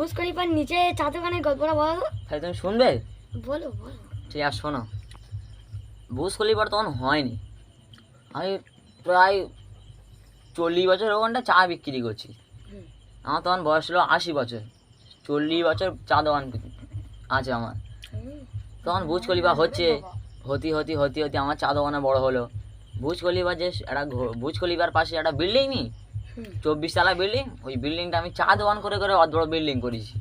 Bush খলিফার নিচে চা দোকানের গল্পটা বলো তো। তাহলে তুমি শুনবে? বলো বলো। ঠিক আছে শোনো। বুস খলিফার তখন হয়নি। আমি প্রায় চল্লিশ বছর ওখানটা চা বিক্রি করছি। আমার তখন বয়স ছিল আশি বছর। চল্লিশ বছর চা দোকান আছে আমার। তখন বুজ খলিফা হচ্ছে হতি হতি হতি হতি আমার চা দোকানে বড় হলো। বুজ খলিফা যে একটা বুজ খলিফার পাশে একটা বিল্ডিং নি হুম। চব্বিশ তলা বিল্ডিং ওই বিল্ডিংটা আমি চা দোকান করে করে অত বড় বিল্ডিং করেছি।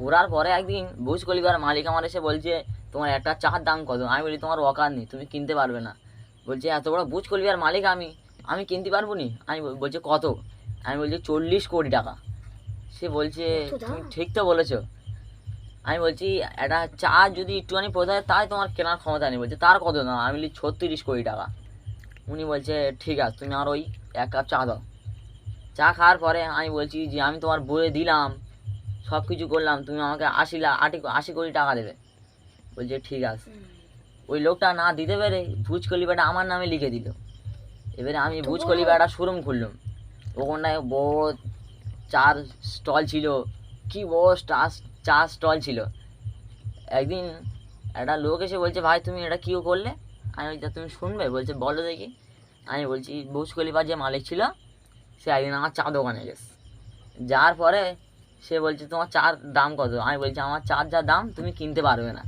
করার পরে একদিন বুজ কলিবার মালিক আমার এসে বলছে তোমার একটা চার দাম কত? আমি বলি তোমার অকার নেই তুমি কিনতে পারবে না। বলছে এত বড় বুজ কলিবার মালিক আমি আমি কিনতে পারব নি? আমি বল- বলছে কত? আমি বলছি চল্লিশ কোটি টাকা। সে বলছে তুমি ঠিক তো বলেছ। আমি বলছি একটা চা যদি একটুখানি পোথায় তাই তোমার কেনার ক্ষমতা নেই। বলছে তার কত দাম? আমি বলি ছত্রিশ কোটি টাকা। উনি বলছে ঠিক আছে তুমি আর ওই এক কাপ চা দাও। চা খাওয়ার পরে আমি বলছি যে আমি তোমার বইয়ে দিলাম সব কিছু করলাম তুমি আমাকে আশি লাখ আটি আশি কোটি টাকা দেবে। বলছে ঠিক আছে। ওই লোকটা না দিতে পেরে ভুজ কলিবাটা আমার নামে লিখে দিল। এবারে আমি ভুজ একটা শোরুম খুললাম। ওখানটায় বড় চার স্টল ছিল। কি বড় চা স্টল ছিল। একদিন একটা লোক এসে বলছে ভাই তুমি এটা কিও করলে? আমি বলছি তুমি শুনবে? বলছে বলো দেখি। আমি বলছি ভুজ কলিবার যে মালিক ছিল। সে একদিন আমার চা দোকানে গেছে। যাওয়ার পরে সে বলছে, তোমার চার দাম কত? আমি বলছি, আমার চার যা দাম তুমি কিনতে পারবে না।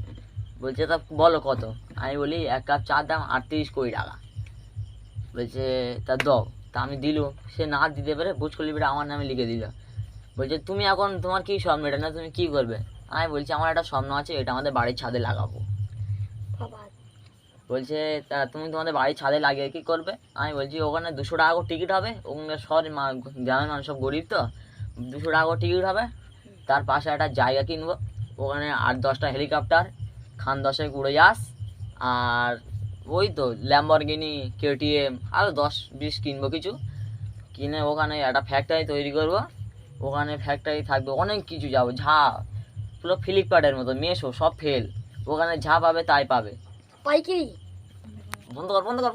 বলছে, তা বলো কত? আমি বলি, এক কাপ চার দাম আটত্রিশ কোটি টাকা। বলছে, তা দাও। তা আমি দিল। সে না দিতে পারে বুঝ করলি বেটা আমার নামে লিখে দিল। বলছে, তুমি এখন তোমার কী স্বপ্ন? এটা না তুমি কী করবে? আমি বলছি, আমার একটা স্বপ্ন আছে, এটা আমাদের বাড়ির ছাদে লাগাবো। বলছে, তা তুমি তোমাদের বাড়ির ছাদে লাগিয়ে কী করবে? আমি বলছি, ওখানে দুশো টাকা করে টিকিট হবে। ওখানে শহরের মা, গ্রামের মানুষ সব গরিব তো। দুশো টাকা করে টিকিট হবে। তার পাশে একটা জায়গা কিনবো। ওখানে আট দশটা হেলিকপ্টার, খান দশেক উড়ে যাস। আর ওই তো ল্যাম্বরগিনি কেটিএম আরও দশ বিশ কিনবো কিছু। কিনে ওখানে একটা ফ্যাক্টরি তৈরি করব। ওখানে ফ্যাক্টরি থাকবে, অনেক কিছু যাব। ঝা, পুরো ফ্লিপকার্টের মতো মেশো সব ফেল ওখানে যা পাবে তাই পাবে। পাইকারি বন্ধ কর বন্ধ কর।